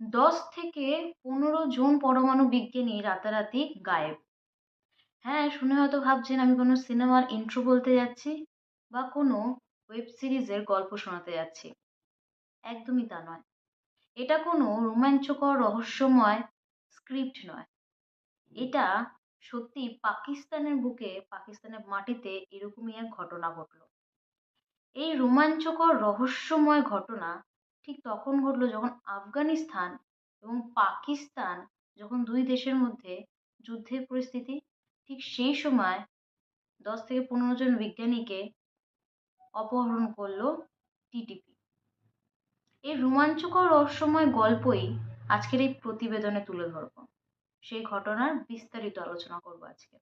দশ থেকে পনেরো জন পরমাণু বিজ্ঞানী রাতারাতি গায়েব। হ্যাঁ শুনে হয়তো ভাবছেন আমি কোনো সিনেমার ইন্ট্রো বলতে যাচ্ছি বা কোনো ওয়েব সিরিজের গল্প শোনাতে যাচ্ছি। একদমই তা নয়। এটা কোনো রোমাঞ্চকর, রহস্যময় স্ক্রিপ্ট নয়। এটা সত্যি পাকিস্তানের বুকে, পাকিস্তানের মাটিতে এরকমই এক ঘটনা ঘটলো। এই রোমাঞ্চকর, রহস্যময় ঘটনা ঠিক তখন ঘটলো যখন আফগানিস্তান এবং পাকিস্তান যখন দুই দেশের মধ্যে যুদ্ধের পরিস্থিতি ঠিক সেই সময় দশ থেকে পনেরো জন বিজ্ঞানীকে অপহরণ করল টিটিপি এই রোমাঞ্চকর রহস্যময় গল্পই আজকের এই প্রতিবেদনে তুলে ধরব। সেই ঘটনার বিস্তারিত আলোচনা করব আজকে।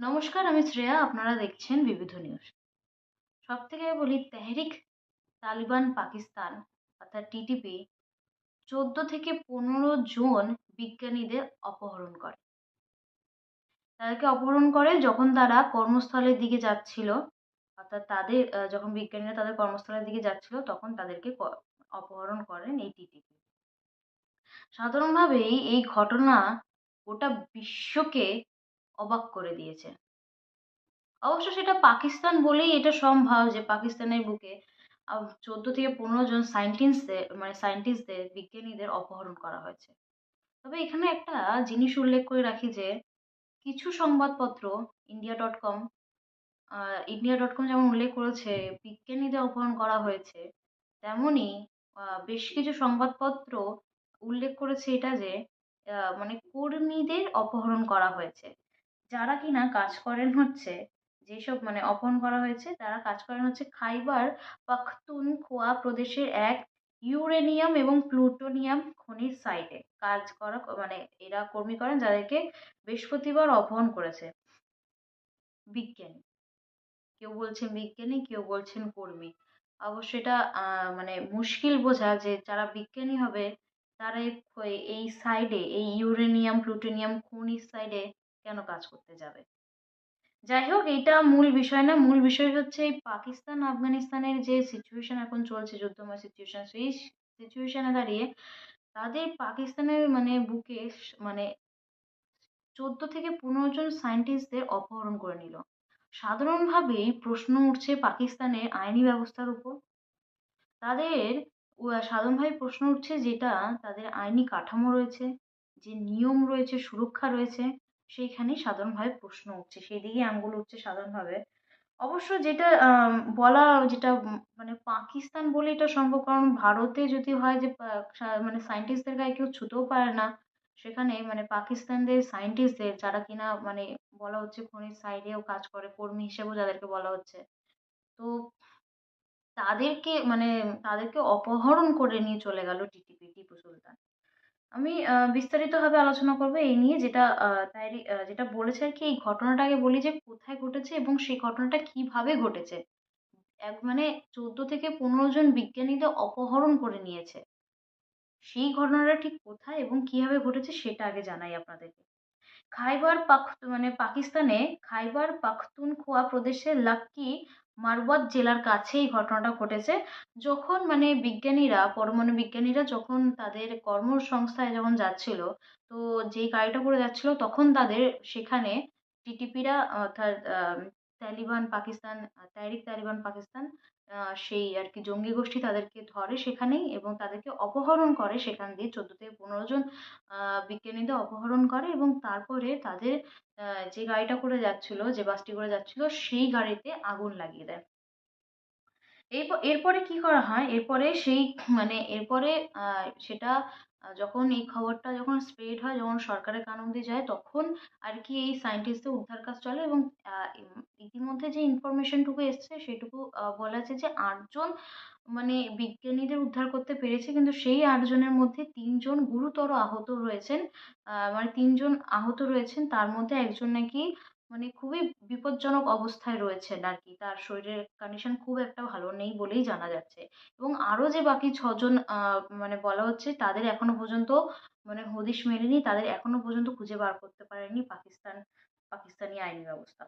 নমস্কার, আমি শ্রেয়া, আপনারা দেখছেন বিবিধ নিউজ। সব থেকে বলি, তেহরিক তালিবান পাকিস্তান অর্থাৎ টিটিপি চোদ্দ থেকে পনেরো জন বিজ্ঞানীদের অপহরণ করে। তাদেরকে অপহরণ করে যখন তারা কর্মস্থলের দিকে যাচ্ছিল, অর্থাৎ তাদের যখন বিজ্ঞানীরা তাদের কর্মস্থলের দিকে যাচ্ছিল, তখন তাদেরকে অপহরণ করেন এই টিটিপি সাধারণভাবেই এই ঘটনা গোটা বিশ্বকে অবাক করে দিয়েছে। অবশ্য সেটা পাকিস্তান বলেই এটা সম্ভব যে পাকিস্তানের বুকে চোদ্দ থেকে পনেরো জন সায়েন্টিস্টদের মানে সায়েন্টিস্টদের বিজ্ঞানীদের অপহরণ করা হয়েছে। তবে এখানে একটা জিনিস উল্লেখ করে রাখি যে, কিছু সংবাদপত্র India dot com India dot com যেমন উল্লেখ করেছে, বিজ্ঞানীদের অপহরণ করা হয়েছে তেমনই বেশ কিছু সংবাদপত্র উল্লেখ করেছে এটা যে মানে কর্মীদের অপহরণ করা হয়েছে। যারা কিনা কাজ করেন হচ্ছে যেসব মানে অপহরণ করা হয়েছে, তারা কাজ করেন হচ্ছে খাইবার পাখতুনখোয়া প্রদেশের এক ইউরেনিয়াম এবং প্লুটোনিয়াম খনির সাইটে কাজ করা মানে এরা কর্মী করেন যাদেরকে বৃহস্পতিবার অপহরণ করেছে। বিজ্ঞানী। কেউ বলছেন বিজ্ঞানী, কেউ বলছেন কর্মী। অবশ্য এটা মানে মুশকিল বোঝা যে যারা বিজ্ঞানী হবে, তারা এই সাইডে এই ইউরেনিয়াম, প্লুটোনিয়াম খনির সাইডে কেন কাজ করতে যাবে? যাই হোক এটা মূল বিষয় না। মূল বিষয় হচ্ছে এই পাকিস্তান আফগানিস্তানের যে সিচুয়েশন এখন চলছে, যুদ্ধময় সিচুয়েশন সেই সিচুয়েশনে দাঁড়িয়ে তাদের পাকিস্তানের মানে বুকে মানে চোদ্দ থেকে পনেরো জন সায়েন্টিস্টদের অপহরণ করে নিল। সাধারণভাবে প্রশ্ন উঠছে পাকিস্তানের আইনি ব্যবস্থার উপর। তাদের সাধারণভাবে প্রশ্ন উঠছে যেটা তাদের আইনি কাঠামো রয়েছে, যে নিয়ম রয়েছে, সুরক্ষা রয়েছে। সেইখানেই সাধারণভাবে প্রশ্ন উঠছে, সেই দিকেই আঙুল উঠছে সাধারণভাবে। অবশ্য যেটা বলা যেটা মানে পাকিস্তান বলে এটা সম্ভব, কারণ ভারতে যদি হয় যে মানে সায়েন্টিস্টদের গায়ে কেউ ছুতেও পারে না, সেখানে মানে পাকিস্তানদের সায়েন্টিস্টদের যারা কিনা মানে বলা হচ্ছে খনির সাইডেও কাজ করে, কর্মী হিসেবেও যাদেরকে বলা হচ্ছে, তো তাদেরকে মানে তাদেরকে অপহরণ করে নিয়ে চলে গেল টিটিপি টিপু সুলতান। আমি বিস্তারিতভাবে আলোচনা করব এই নিয়ে যেটা তাইরি যেটা বলেছে আর কি, এই ঘটনাটা আগে বলি যে কোথায় ঘটেছে এবং সেই ঘটনাটা কীভাবে ঘটেছে। এক মানে চোদ্দ থেকে পনেরো জন বিজ্ঞানীদের অপহরণ করে নিয়েছে। সেই ঘটনাটা ঠিক কোথায় এবং কীভাবে ঘটেছে সেটা আগে জানাই আপনাদেরকে। খাইবার পাখ মানে পাকিস্তানে খাইবার পাখতুনখোয়া প্রদেশের লাক্কি মারওয়াত জেলার কাছেই ঘটনাটা ঘটেছে। যখন মানে বিজ্ঞানীরা, পরমাণু বিজ্ঞানীরা যখন তাদের কর্মসংস্থায় যখন যাচ্ছিল, তো যেই গাড়িটা করে যাচ্ছিল, তখন তাদের সেখানে টিটিপিরা অর্থাৎ তালিবান পাকিস্তান তাহরিক তালিবান পাকিস্তান সেই আর কি জঙ্গি গোষ্ঠী তাদেরকে ধরে সেখানেই এবং তাদেরকে অপহরণ করে সেখান দিয়ে চোদ্দ থেকে পনেরো জন বিজ্ঞানীদের অপহরণ করে এবং তারপরে তাদের যে গাড়িটা করে যাচ্ছিল, যে বাসটি করে যাচ্ছিল, সেই গাড়িতে আগুন লাগিয়ে দেয়। এরপর এরপরে কি করা হয়? এরপরে সেই মানে এরপরে সেটা যখন এই খবরটা যখন স্প্রেড হয়, যখন সরকারের কান অব্দি যায়, তখন আর কি এই সায়েন্টিস্টদের উদ্ধার কাজ চলে এবং ইতিমধ্যে যে ইনফরমেশনটুকু এসছে, সেটুকু বলা যাচ্ছে যে আটজন মানে বিজ্ঞানীদের উদ্ধার করতে পেরেছে। কিন্তু সেই আটজনের মধ্যে তিনজন গুরুতর আহত রয়েছেন। মানে তিনজন আহত রয়েছেন। তার মধ্যে একজন নাকি মানে খুবই বিপজ্জনক অবস্থায় রয়েছেন আর কি তার শরীরের কন্ডিশন খুব একটা ভালো নেই বলেই জানা যাচ্ছে। এবং আরও যে বাকি ছজন মানে বলা হচ্ছে তাদের এখনও পর্যন্ত মানে হদিশ মেলেনি, তাদের এখনও পর্যন্ত খুঁজে বার করতে পারেনি পাকিস্তান, পাকিস্তানি আইনি ব্যবস্থা।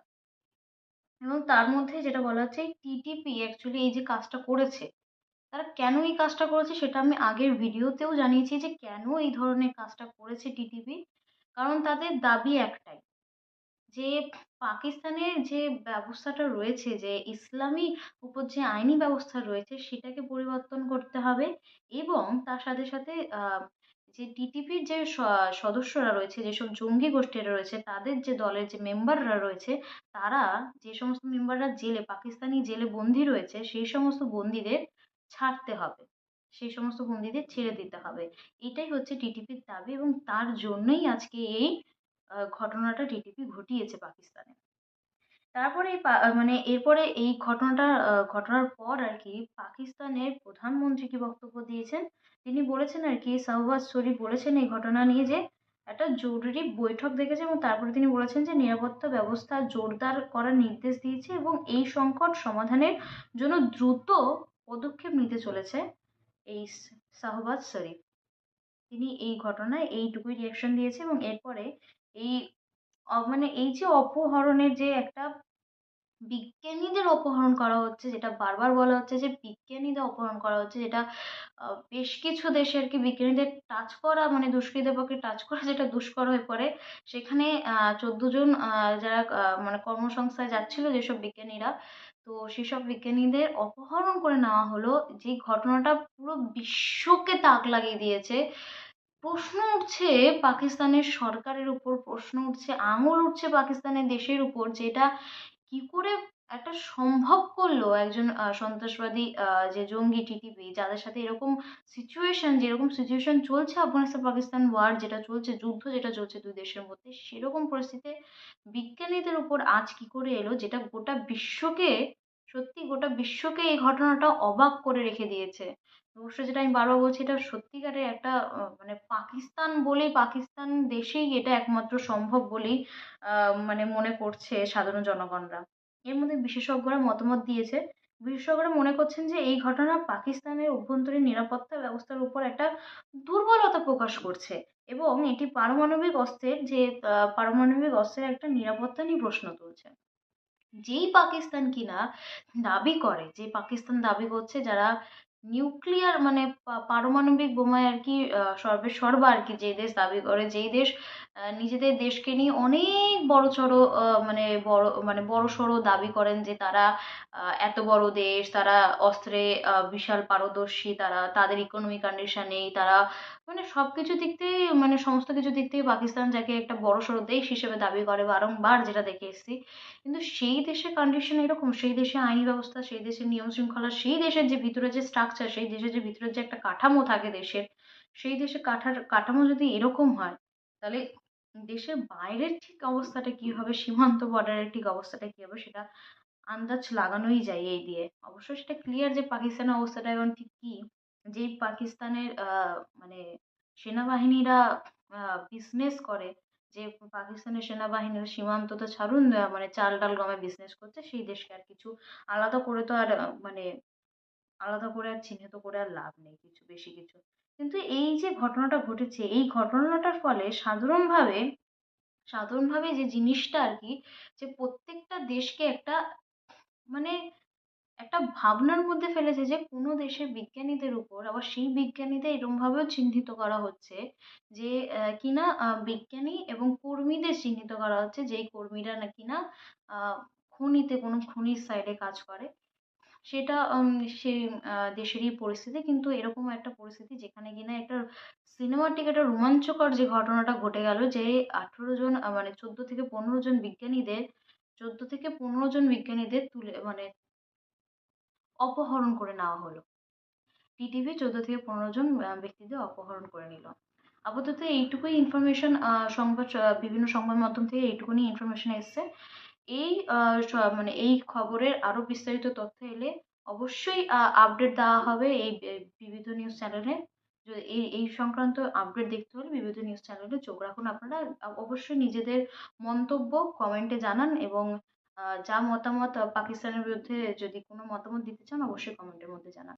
এবং তার মধ্যে যেটা বলা হচ্ছে টিটিপি অ্যাকচুয়ালি এই যে কাজটা করেছে, তারা কেন এই কাজটা করেছে সেটা আমি আগের ভিডিওতেও জানিয়েছি যে কেন এই ধরনের কাজটা করেছে টিটিপি কারণ তাদের দাবি একটাই যে পাকিস্তানের যে ব্যবস্থাটা রয়েছে, যে ইসলামী উপর যে আইনি ব্যবস্থা রয়েছে, সেটাকে পরিবর্তন করতে হবে এবং তার সাথে সাথে যে টিটিপির যে সদস্যরা রয়েছে, যেসব জঙ্গি গোষ্ঠীরা রয়েছে, তাদের যে দলের যে মেম্বাররা রয়েছে, তারা যে সমস্ত মেম্বাররা জেলে, পাকিস্তানি জেলে বন্দী রয়েছে, সেই সমস্ত বন্দীদের ছাড়তে হবে। সেই সমস্ত বন্দীদের ছেড়ে দিতে হবে। এটাই হচ্ছে টিটিপির দাবি এবং তার জন্যই আজকে এই ঘটনাটা টিটিপি ঘটিয়েছে পাকিস্তানে। তারপরে মানে এরপরে এই ঘটনাটা ঘটনার পর আর কি পাকিস্তানের প্রধানমন্ত্রী কি বক্তব্য দিয়েছেন? তিনি বলেছেন আর কি, শাহবাজ শরীফ বলেছেন এই ঘটনা নিয়ে যে একটা জরুরি বৈঠক ডেকেছে এবং তারপরে তিনি বলেছেন যে নিরাপত্তা ব্যবস্থা জোরদার করার নির্দেশ দিয়েছে এবং এই সংকট সমাধানের জন্য দ্রুত পদক্ষেপ নিতে চলেছে এই শাহবাজ শরীফ। তিনি এই ঘটনায় এইটুকুই রিয়াকশন দিয়েছে এবং এরপরে এই মানে এই যে অপহরণের যে একটা বিজ্ঞানীদের অপহরণ করা হচ্ছে, যেটা বারবার বলা হচ্ছে যে বিজ্ঞানীদের অপহরণ করা হচ্ছে, যেটা বেশ কিছু দেশে আর কি বিজ্ঞানীদের টাচ করা মানে দুষ্কৃতীদের পক্ষে টাচ করা যেটা দুষ্কর হয়ে পড়ে, সেখানে চোদ্দ জন যারা মানে কর্মসংস্থায় যাচ্ছিল যেসব বিজ্ঞানীরা, তো সেসব বিজ্ঞানীদের অপহরণ করে নেওয়া হলো। যে ঘটনাটা পুরো বিশ্বকে তাক লাগিয়ে দিয়েছে। প্রশ্ন উঠছে পাকিস্তানের সরকারের উপর, প্রশ্ন উঠছে, আঙুল উঠছে পাকিস্তানের দেশের উপর যেটা কি করে একটা সম্ভব করল একজন সন্ত্রাসবাদী যে জঙ্গি টিটিপি যাদের সাথে এরকম সিচুয়েশন যেরকম সিচুয়েশন চলছে আফগানিস্তান পাকিস্তান ওয়ার যেটা চলছে, যুদ্ধ যেটা চলছে দুই দেশের মধ্যে, সেরকম পরিস্থিতিতে বিজ্ঞানীদের উপর আজ কি করে এলো যেটা গোটা বিশ্বকে, সত্যি গোটা বিশ্বকে এই ঘটনাটা অবাক করে রেখে দিয়েছে। অবশ্য যেটা আমি বারবার বলছি, এটা সত্যিকারের একটা মানে পাকিস্তান বলেই পাকিস্তান দেশেই এটা একমাত্র সম্ভব বলেই মানে মনে করছে সাধারণ জনগণরা। এর মধ্যে বিশেষজ্ঞরা মতামত দিয়েছে। বিশেষজ্ঞরা মনে করছেন যে এই ঘটনা পাকিস্তানের অভ্যন্তরীণ নিরাপত্তা ব্যবস্থার উপর একটা দুর্বলতা প্রকাশ করছে এবং এটি পারমাণবিক অস্ত্রের যে পারমাণবিক অস্ত্রের একটা নিরাপত্তা নিয়ে প্রশ্ন তুলছে। যেই পাকিস্তান কিনা দাবি করে, যে পাকিস্তান দাবি করছে যারা নিউক্লিয়ার মানে পারমাণবিক বোমায় আর কি সর্বেসর্বা আর কি যে দেশ দাবি করে, যেই দেশ নিজেদের দেশকে নিয়ে অনেক বড় চড়ো মানে বড় মানে বড় সড়ো দাবি করেন যে তারা এত বড় দেশ, তারা অস্ত্রে বিশাল পারদর্শী, তারা, তাদের ইকোনমি কন্ডিশন নেই, তারা মানে সব কিছু দিক থেকে মানে সমস্ত কিছু দিক থেকে পাকিস্তান যাকে একটা বড় সড়ো দেশ হিসেবে দাবি করে বারংবার যেটা দেখে এসেছি। কিন্তু সেই দেশের কন্ডিশন এরকম, সেই দেশে আইনি ব্যবস্থা, সেই দেশের নিয়ম শৃঙ্খলা, সেই দেশের যে ভিতরে যে স্ট্রাকচার সেই দেশের যে ভিতরে যে একটা কাঠামো থাকে দেশের, সেই দেশের কাঠার, কাঠামো যদি এরকম হয়, তাহলে দেশের বাইরের ঠিক অবস্থাটা কী হবে, সীমান্ত বর্ডারের ঠিক অবস্থাটা কী হবে, সেটা আন্দাজ লাগানোই যায় এই দিয়ে। অবশ্য সেটা ক্লিয়ার যে পাকিস্তানের অবস্থাটা এখন ঠিক কী যেই পাকিস্তানের মানে সেনাবাহিনীরা বিজনেস করে, যে পাকিস্তানের সেনাবাহিনীর সীমান্ত তো ছাড়ুন মানে চাল ডাল গমে বিজনেস করছে, সেই দেশকে আর কিছু আলাদা করে তো আর মানে আলাদা করে আর চিহ্নিত করে আর লাভ নেই, কিছু, বেশি কিছু। কিন্তু এই যে ঘটনাটা ঘটেছে, এই ঘটনাটার ফলে সাধারণভাবে সাধারণভাবে যে জিনিসটা আর কি যে প্রত্যেকটা দেশকে একটা মানে একটা ভাবনার মধ্যে ফেলেছে যে কোনো দেশের বিজ্ঞানীদের উপর, আবার সেই বিজ্ঞানীদের এরমভাবেও চিহ্নিত করা হচ্ছে যে কিনা বিজ্ঞানী এবং কর্মীদের চিহ্নিত করা হচ্ছে যেই কর্মীরা না কিনা খনিতে কোনো খনির সাইডে কাজ করে। সেটা সেই দেশেরই পরিস্থিতি। কিন্তু এরকম একটা পরিস্থিতি যেখানে কিনা একটা সিনেমাটিক একটা রোমাঞ্চকর যে ঘটনাটা ঘটে গেল, যে আঠেরো জন মানে চোদ্দ থেকে পনেরো জন বিজ্ঞানীদের, চোদ্দ থেকে পনেরো জন বিজ্ঞানীদের তুলে মানে অপহরণ করে নেওয়া হলো। টিটিভি চোদ্দ থেকে পনেরো জন ব্যক্তিদের অপহরণ করে নিল। আপাতত এইটুকুই ইনফরমেশন সংবাদ বিভিন্ন সংবাদ মাধ্যম থেকে এইটুকুনি ইনফরমেশন এসছে। এই মানে এই খবরের আরও বিস্তারিত তথ্য এলে অবশ্যই আপডেট দেওয়া হবে এই বিবিধ নিউজ চ্যানেলে এই এই সংক্রান্ত আপডেট দেখতে হলে বিবিধ নিউজ চ্যানেলে চোখ রাখুন আপনারা। অবশ্যই নিজেদের মন্তব্য কমেন্টে জানান এবং যা মতামত পাকিস্তানের বিরুদ্ধে যদি কোনো মতামত দিতে চান অবশ্যই কমেন্টের মধ্যে জানান।